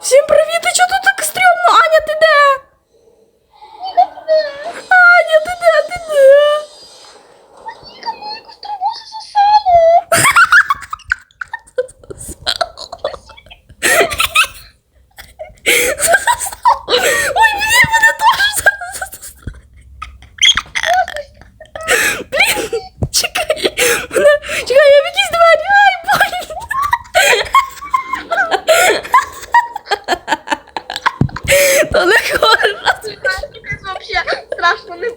Всім привіт! І чого тут так стрьомно? Аня, ти де? Аня, ти де? Ти де? Ой, блін, мене теж зараз. Блін, чекай. Мене... Чекай, я в якісь двері. Ай, больно. Та не хочеш. Вообще страшно не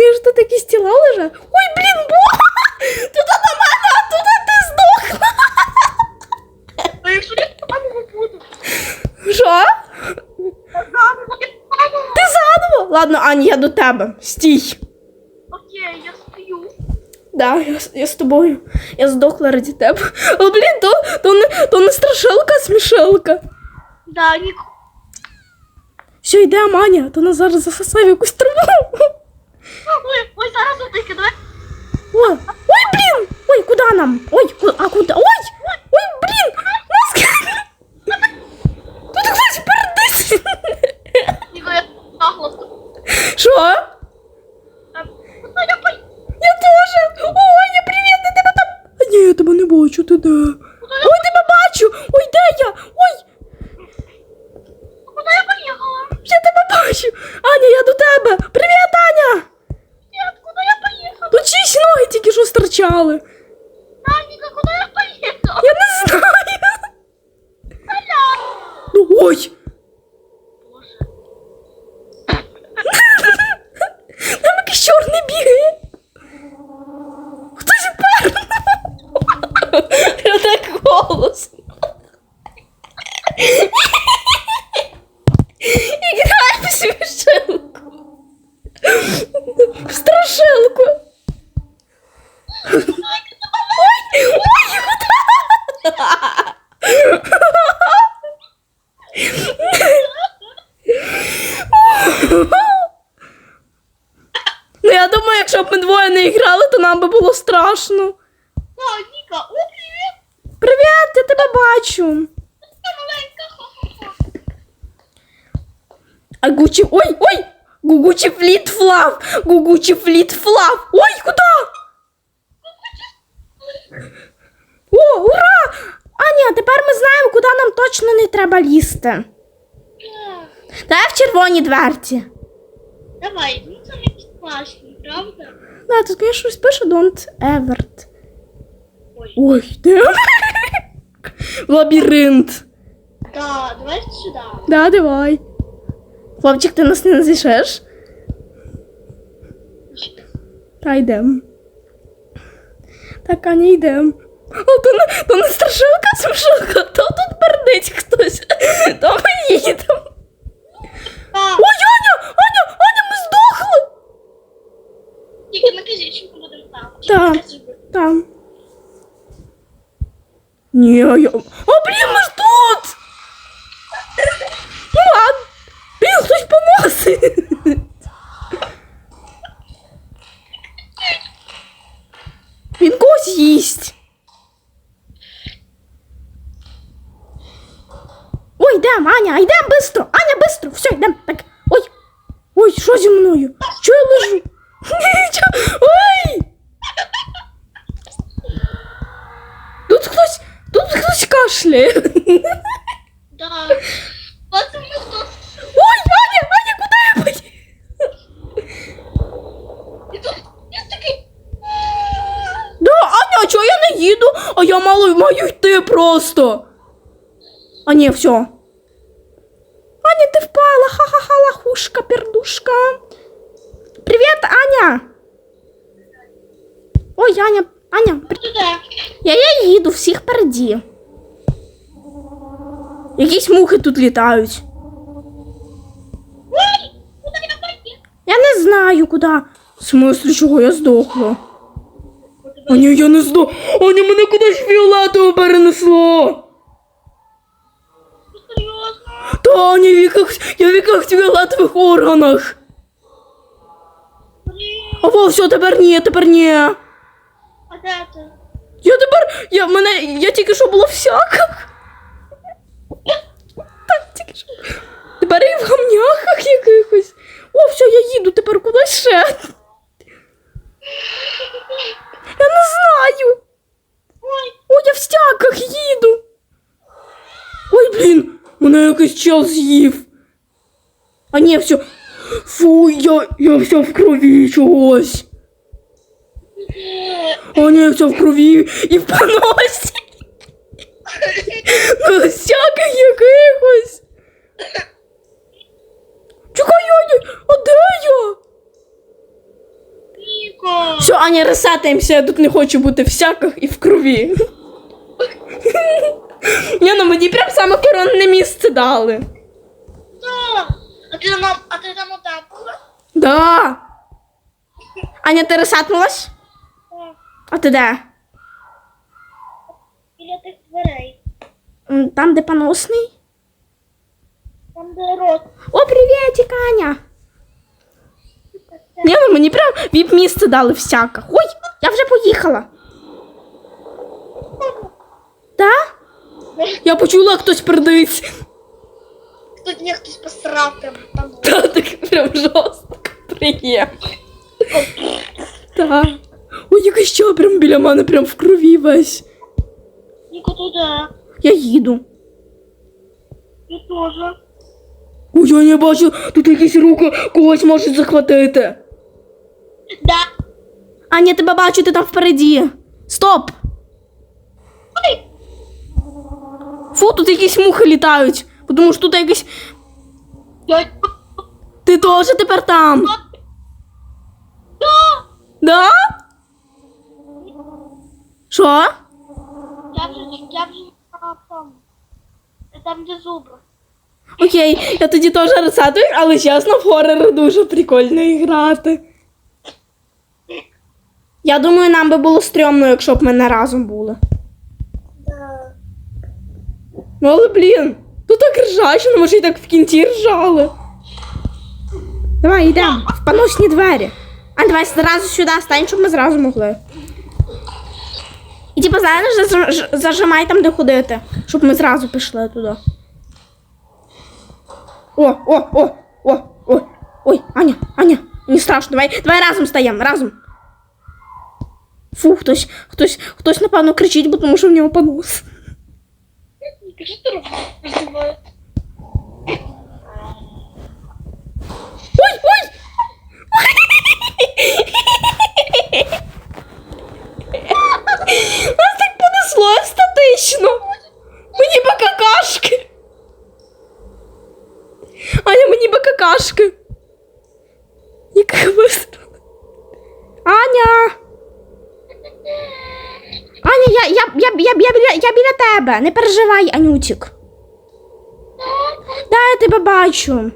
Я ж тут якісь тіла лежать. Ой, блін, бо! Тут на мене, а тут ти здохла. А якщо я заново буду? Що? Заново, я заново. Ти заново? Ладно, Аня, я до тебе. Стій. Окей, я стою. Да, я, з- я з тобою. Я здохла раді тебе. Але, блін, то, то, не, то не страшилка, а смішилка. Да, Ник. Все, йде, Аня, то нас зараз засосає в якусь траву. Ой, ой, зараз отики, давай. Ой, ой, блін! Ой, куди нам? Ой, а куди? Ой! Ой, блін! Нас... Тут хтось пердить. Ніко, я нагло. Що? Куди я поїду? Я теж. О, Аня, привіт, де тебе там? А ні, я тебе не бачу, ти де? Ой, тебе бачу. Ой, де я? Ой, Куди я поїхала? я тебе бачу. Аня, я до тебе. Привіт, Аня. Нет, куди я поїхала? Тут чиїсь ноги що стирчали. Куди я поїхала? Я не знаю. Ну, ой. би було страшно. Да, Ніка, о, привіт. Привіт, я тебе бачу. Ти маленька, ха-ха-ха. А Гучі. Ой, ой! Гугучі фліт флав! Гугучі фліт флав! Ой, куди? О, ура! Аня, тепер ми знаємо, куди нам точно не треба лізти. Ех, Давай в червоні дверці. Давай, ну це не страшно, правда? Да, тут, щось пише Don't ever. Ой. Ой, де? Лабіринт. Да, давай сюди. Да, давай. Хлопчик, ти нас не назішеш? Та йдем. Так, Аня, йдем. О, то не, то не страшилка, смішилка, Не, я... О, блин, мы тут! Ну ладно. Блин, хтось помог. Він есть. Ой, дам, Аня, йдем быстро. Аня, быстро. Все, йдем. Так. Ой. Ой, що зі мною? Чого я лежу? Ой! хтось кашляє. Да. Пацаны, кто? Ой, Аня, Аня, куди я поїду? И тут я такой... Да, Аня, а чого я не їду? А я мало маю йти просто. А ні, все. Аня, ти впала. Ха-ха-ха, лахушка, пердушка. Привіт, Аня. Ой, Аня, Аня, при- Туда. я, я їду, всіх переді. Якісь мухи тут літають. Я не знаю, куди. В смислі, чого я здохла? Аня, я не здох. Аня, мене кудись фіолетово перенесло. Та Аня, в яких, я в яких фіолетових органах. А во, все, тепер ні, тепер ні. А да, это... Я тепер. Я мене. Я тільки що було всяких. Так, тільки що. Тепер і в гамняхах якихось. О, все, я їду тепер кудись ще. Я не знаю. Ой, Ой, я в стяках їду. Ой, блін, мене якийсь чел з'їв. А ні, все. Фу, я, я вся в крові чогось. А ні, вся в крові і в поносі. Ника. Все, Аня, ресетаємося, я тут не хочу бути всяких і в крові. Ні, ну мені прям саме коронне місце дали. Да. А ты там, а ты там вот так была? Да. Аня, ти ресетнулась? Да. А ти де? Или ты дверей? М, Там, де поносний? Там де рот. О, привіт, Аня. Ні, ну мені прям віп місце дали всяких. Ой, я вже поїхала. Да? Я почула, хтось пердить. Тут мне хтось посрав прям там. Та так прям жорстко приємно. Так. Ой, якийсь що прям біля мене прям в крові весь. Ніка туда. Я їду. Я тоже. Ой, я не бачу, тут якісь руки когось можуть захватити. Да. Аня, тебе бачу, ти там впереді. Стоп! Ой. Фу, тут якісь мухи літають. Тому що тут якісь. Я... Ти теж тепер там. Да. Да? Що? Я вже, я вже там. Там, де зубра. Окей, я тоді теж рецетую, але чесно, в хоррор дуже прикольно грати. Я думаю, нам би було стрьомно, якщо б ми не разом були. Да. Ну, але блін, тут так ржачно, може і так в кінці ржали. Давай, йдемо. В поносні двері. А давай зразу сюди стань, щоб ми зразу могли. І типу, знаєш, зажимай там, де ходити, щоб ми зразу пішли туди. О, о, о, о, о. Ой, Аня, Аня, не страшно, давай, давай разом стаємо, разом. Фу, хтось, хтось, хтось, напевно, кричить, бо тому що в нього понос. Ой, ой! я, я, біля, я біля тебе. Не переживай, Анютік. Да, я тебе бачу.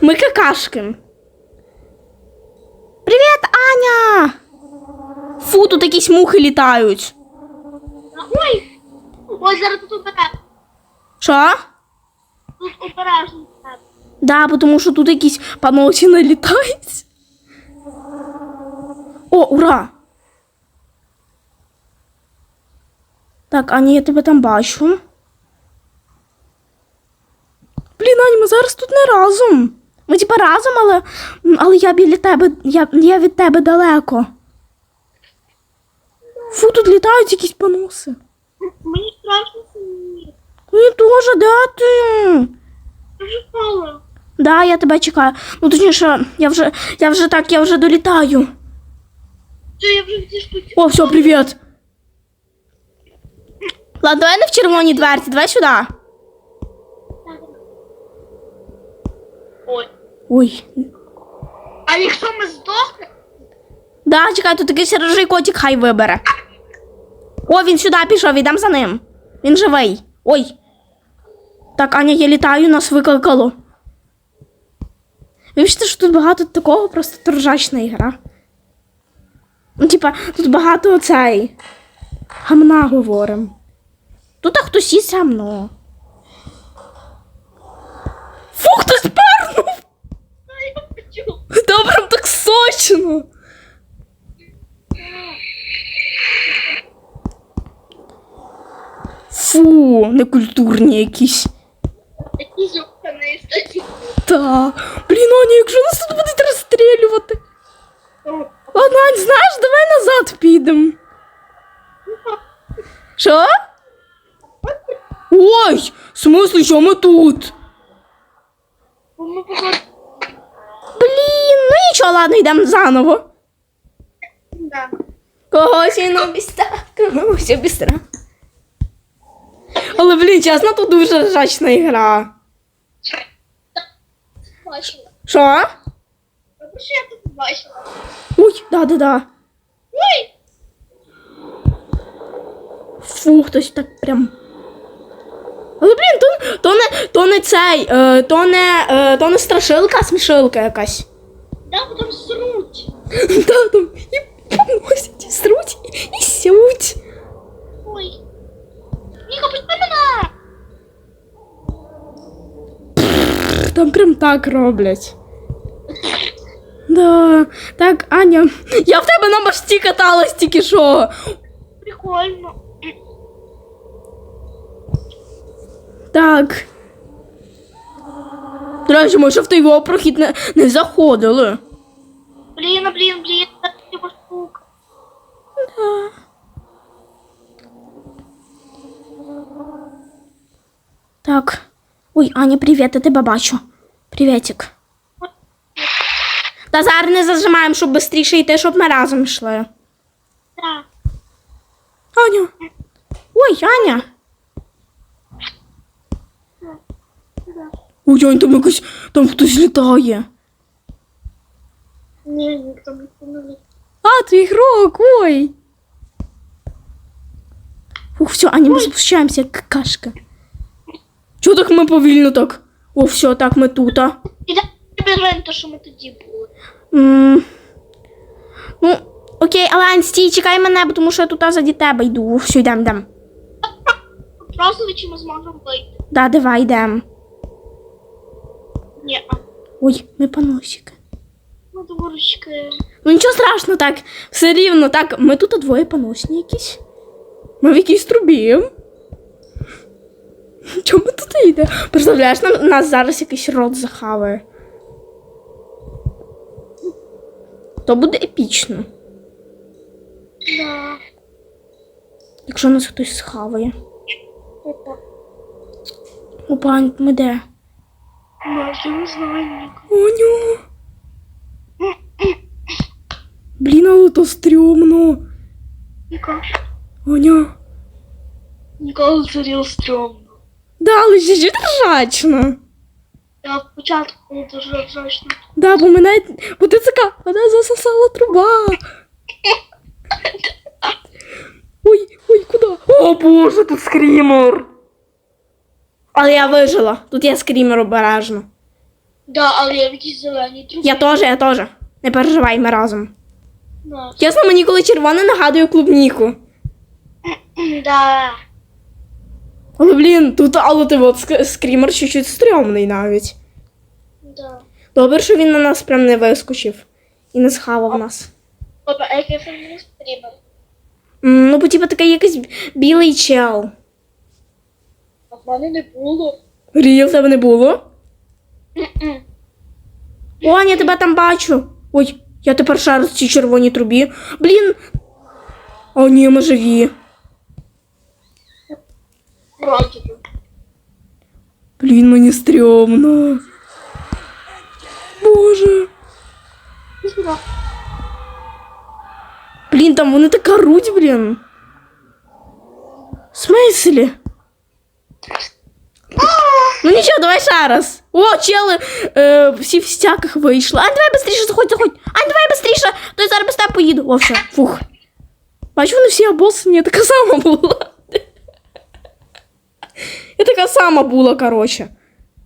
Ми какашки. Привіт, Аня! Фу, тут якісь мухи літають. Ой! Ой, зараз тут убере. Що? Тут обережно. Да, тому що тут якісь паносі налітають. О, ура! Так, Аня, я тебе там бачу. Блін, Аня, ми зараз тут не разом. Ми типа разом, але, але я біля тебе, я, я від тебе далеко. Фу, тут літають якісь паноси. Мені страшно сумні. Мені теж, де ти? Вже. Да, я тебе чекаю. Ну точніше, я вже, я вже так, я вже долітаю. Що я вже. О, все, привіт. Ладно, давай не в червоній дверці, давай сюди. Ой. Ой. А якщо ми здохнемо? Да, чекай, тут якийсь рожий котик хай вибере. О, він сюди пішов, ідем за ним. Він живий. Ой. Так, Аня, я літаю, нас викликало. Вибачте, що тут багато такого, просто торжачна ігра. Ну, типа, тут багато оцей. Гамна говорим. Тут а хтось їсть гамно. Фу, хтось пернув! Добре, так сочно. Фу, некультурні якісь. Які зюбкані статі. Та. Блін, Аня, якщо нас тут будуть розстрілювати. Ладно, Ань, знаєш, давай назад підемо. Що? Ой, в смислі, що ми тут? Блін, ну нічого, ладно, йдемо заново. Да. Когось він обіцяв, когось обіцяв. Але, блін, чесно, тут дуже ржачна ігра. Бачила. Що? Тому що я тут бачила. Ой, да-да-да. Ой! Фу, хтось так прям. Але, блін, то, то, не, то не цей, е, то, не, е, то не страшилка, а смішилка якась. Да, бо там сруть. Да, там і поносять, і сруть, і сють. Ой. Ніка, пусти мене! Там прям так роблять. Да. Так, Аня, я в тебе на мості каталась тільки що. Прикольно. Так. Ще в той його прохід не, не заходили. Блін, блін, блін, його штука. Так. Ой, Аня, привіт, я тебе бачу. Привітик. Та зараз не зажимаємо, щоб швидше йти, щоб ми разом йшли. Так. Аня. Ой, Аня. Ой, там якось, там хтось літає. Ні, ніхто не. А, твій ігрок, ой. Ух, все, Аня, ми спускаємося, як кашка. Чого так ми повільно так? О, все, так, ми тут. А. Іде тобі глянь те, що ми тоді були. М, Ну, окей, але Ань, стій, чекай мене, бо тому що я тут заді тебе йду. Все, йдемо, йдемо. Просто чи ми зможемо вийти? Да, давай, йдемо. Ой, ми паносики. Ну, дурочки. Ну нічого страшного, так, все рівно, так, ми тут двоє паносні якісь. Ми в якійсь трубі. Чому тут йде? Представляєш, нам, нас зараз якийсь рот захаває. То буде епічно, Да. якщо нас хтось схаває. Опа, ми де? Не знаю, Ніка. Аню. Блін, але то стрьомно. Ніка. Аня. Ніколи це ріл стрьомно. Да, але ще чуть ржачно. Я спочатку було дуже зручно. Да, бо мене, бо ти така, мене засосала труба. Ой, ой, куди? О боже, тут скрімер. Але я вижила. Тут є скрімер обережно. Да, але я в якійсь зеленій трубі. Я теж, я теж. Не переживай, ми разом. Да. Чесно, мені коли червоне нагадує клубніку. Да. Але блін, тут але ти от ск- скрімер чуть-чуть стрьомний навіть. Да. Добре, що він на нас прям не вискочив і не схавав нас. Папа, а який фамілій стрімер? М, Ну, бо типу такий якийсь білий чел. Мене не було. Ріл тебе не було? О, я тебе там бачу. Ой, я тепер раз в цій червоній трубі. Блін. О, ні, ми живі. Би. Блін, мені стрьомно. Боже. Блін, там вони так оруть, блін. В смислі? Ну нічого, давай ще раз. О, чели, е, всі в стяках вийшли. Ань, давай быстріше, заходь, заходь. Ань, давай быстріше, то я зараз без тебе поїду. О, все, фух. Бачу, вони всі обоссані, така сама була. Я така сама була, коротше.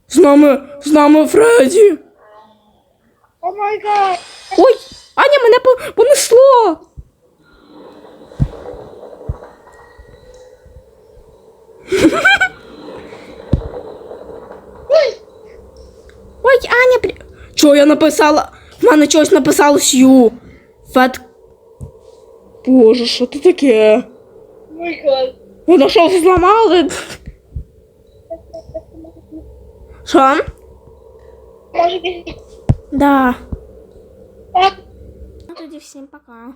З нами, з нами Фредді. О май гад. Ой, Аня, мене понесло. при... Чого я написала? В мене чогось написало Сью. Фет. Боже, що це таке? О май гад. Воно що зламали? Що? Може бігти. Да. Так. Ну тоді всім пока.